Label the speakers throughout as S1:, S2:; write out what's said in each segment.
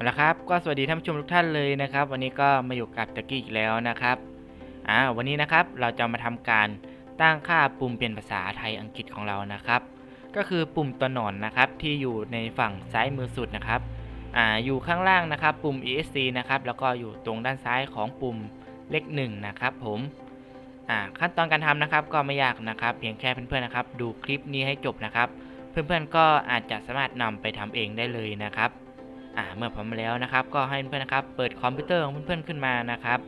S1: เอาละครับก็สวัสดีท่านผู้ชมทุกท่านเลยนะครับ วันนี้ก็มาอยู่กับตะกี้อีกแล้วนะครับอ่าวันนี้นะครับเราจะมาทำการตั้งค่าปุ่มเปลี่ยนภาษาไทยอังกฤษของเรานะครับ ก็คือปุ่มตัวหนอนนะครับที่อยู่ในฝั่งซ้ายมือสุดนะครับอ่าอยู่ข้างล่างนะครับ ปุ่ม ESC นะครับแล้วก็อยู่ตรงด้านซ้ายของปุ่มเลขหนึ่งนะครับผมอ่าขั้นตอนการทำนะครับก็ไม่ยากนะครับ เพียงแค่เพื่อนๆนะครับ ดูคลิปนี้ให้จบนะครับ เพื่อนๆก็อาจจะสามารถนำไปทำเองได้เลยนะครับ อ่าเมื่อพร้อมแล้วนะครับ ก็ให้เพื่อนนะครับ เปิดคอมพิวเตอร์ของเพื่อนๆขึ้นมานะครับ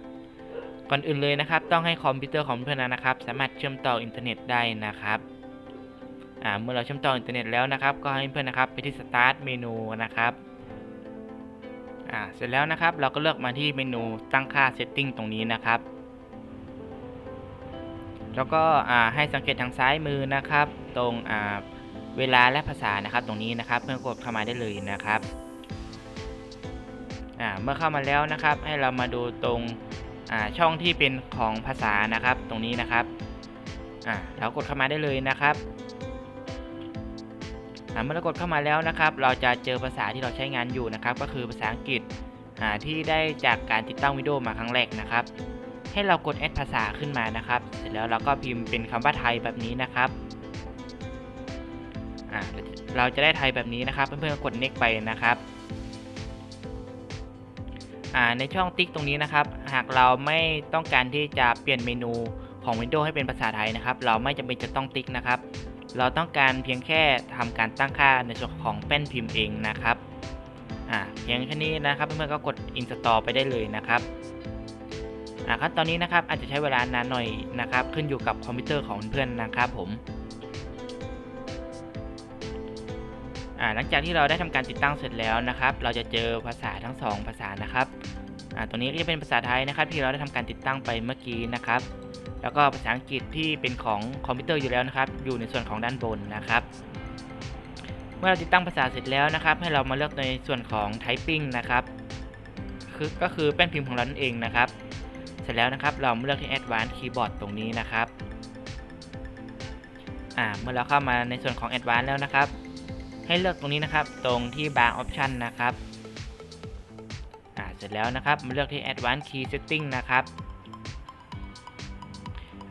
S1: ก่อนอื่นเลยนะครับ ต้องให้คอมพิวเตอร์ของเพื่อนนะครับ สามารถเชื่อมต่ออินเทอร์เน็ตได้นะครับอ่าเมื่อเราเชื่อมต่ออินเทอร์เน็ตแล้วนะครับ ก็ให้เพื่อนนะครับไปที่สตาร์ทเมนูนะครับอ่าเสร็จแล้วนะครับ เราก็เลือกมาที่เมนูตั้งค่า Setting ตรงนี้นะครับ แล้วก็อ่าให้สังเกตทางซ้ายมือนะครับ ตรงอ่าเวลาและภาษานะครับตรงนี้นะครับ เพื่อนกดเข้ามาได้เลยนะครับ อ่าเมื่อเข้ามาแล้วนะครับ ให้เรามาดูตรงอ่าช่องที่เป็นของภาษานะครับ ตรงนี้นะครับอ่าเรากดเข้ามาได้เลยนะครับเมื่อเรากดเข้ามาแล้วนะครับ เราจะเจอภาษาที่เราใช้งานอยู่นะครับ ก็คือภาษาอังกฤษที่ได้จากการติดตั้งวิดีโอมาครั้งแรกนะครับ ให้เรากดแอดภาษาขึ้นมานะครับ เสร็จแล้วเราก็พิมพ์เป็นคำว่าไทยแบบนี้นะครับเราจะได้ไทยแบบนี้นะครับ เพื่อนๆกด next ไปนะครับ ในช่องติ๊กตรงนี้นะครับ หากเราไม่ต้องการที่จะเปลี่ยนเมนูของ Windows ให้เป็นภาษาไทยนะครับ เราไม่จำเป็นจะต้องติ๊กนะครับ เราต้องการเพียงแค่ทำการตั้งค่าในส่วนของแป้นพิมพ์เองนะครับเพียงแค่นี้นะครับเพื่อนๆก็กด install ไปได้เลยนะครับขั้นตอนนี้นะครับอาจจะใช้เวลานานหน่อยนะครับ ขึ้นอยู่กับคอมพิวเตอร์ของเพื่อนๆนะครับผม หลังจากที่เราได้ทำการติดตั้งเสร็จแล้วนะครับ เราจะเจอภาษาทั้งสองภาษานะครับตัวนี้ก็จะเป็นภาษาไทยนะครับ ที่เราได้ทำการติดตั้งไปเมื่อกี้นะครับ แล้วก็ภาษาอังกฤษที่เป็นของคอมพิวเตอร์อยู่แล้วนะครับ อยู่ในส่วนของด้านบนนะครับ เมื่อเราติดตั้งภาษาเสร็จแล้วนะครับ ให้เรามาเลือกในส่วนของ typing นะครับคือก็คือแป้นพิมพ์ของเรานั่นเองนะครับ เสร็จแล้วนะครับเราเลือกที่ advanced keyboard ตรงนี้นะครับเมื่อเราเข้ามาในส่วนของ advanced แล้วนะครับ ให้เลือกตรงนี้นะครับ ตรงที่ bar option นะครับอ่าเสร็จแล้วนะครับมาเลือกที่ Advanced Key Setting นะครับ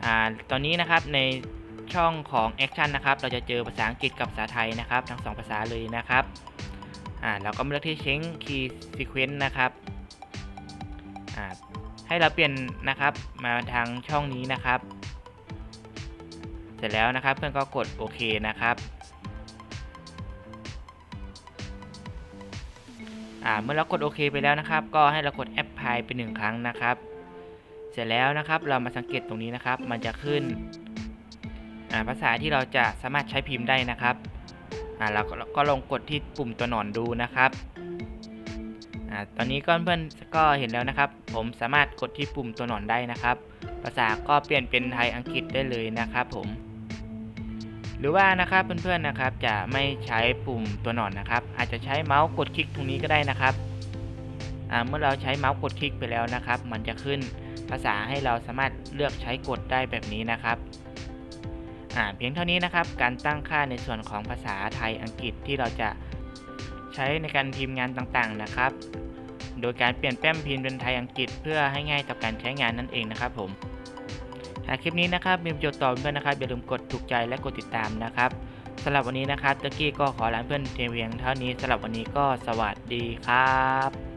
S1: อ่าตอนนี้นะครับในช่องของ Action นะครับ เราจะเจอภาษาอังกฤษกับภาษาไทยนะครับ ทั้งสองภาษาเลยนะครับอ่าเราก็มาเลือกที่ Change Key Sequence นะครับอ่าให้เราเปลี่ยนนะครับมาทางช่องนี้นะครับ เสร็จแล้วนะครับเพื่อนก็กดโอเคนะครับ อ่าเมื่อเรากดโอเคไปแล้วนะครับ ก็ให้เรากดแอปพลายไปหนึ่งครั้งนะครับ เสร็จแล้วนะครับเรามาสังเกตตรงนี้นะครับ มันจะขึ้นภาษาที่เราจะสามารถใช้พิมพ์ได้นะครับเราก็ลองกดที่ปุ่มตัวหนอนดูนะครับอตอนนี้ก็เพื่อนก็เห็นแล้วนะครับ ผมสามารถกดที่ปุ่มตัวหนอนได้นะครับ ภาษาก็เปลี่ยนเป็นไทยอังกฤษได้เลยนะครับผม หรือว่านะครับเพื่อนๆนะครับจะไม่ใช้ปุ่มตัวหนอนนะครับ อาจจะใช้เมาส์กดคลิกตรงนี้ก็ได้นะครับเมื่อเราใช้เมาส์กดคลิกไปแล้วนะครับ มันจะขึ้นภาษาให้เราสามารถเลือกใช้กดได้แบบนี้นะครับเพียงเท่านี้นะครับ การตั้งค่าในส่วนของภาษาไทยอังกฤษที่เราจะใช้ในการพิมพ์งานต่างๆนะครับ โดยการเปลี่ยนแป้นพิมพ์เป็นไทยอังกฤษเพื่อให้ง่ายต่อการใช้งานนั่นเองนะครับผม หากคลิปนี้นะครับมีประโยชน์ต่อเพื่อนนะครับอย่าลืมกดถูกใจและกดติดตามนะครับสำหรับวันนี้นะครับตะกี้ก็ขอลาเพื่อนเพียงเท่านี้สำหรับวันนี้ก็สวัสดีครับ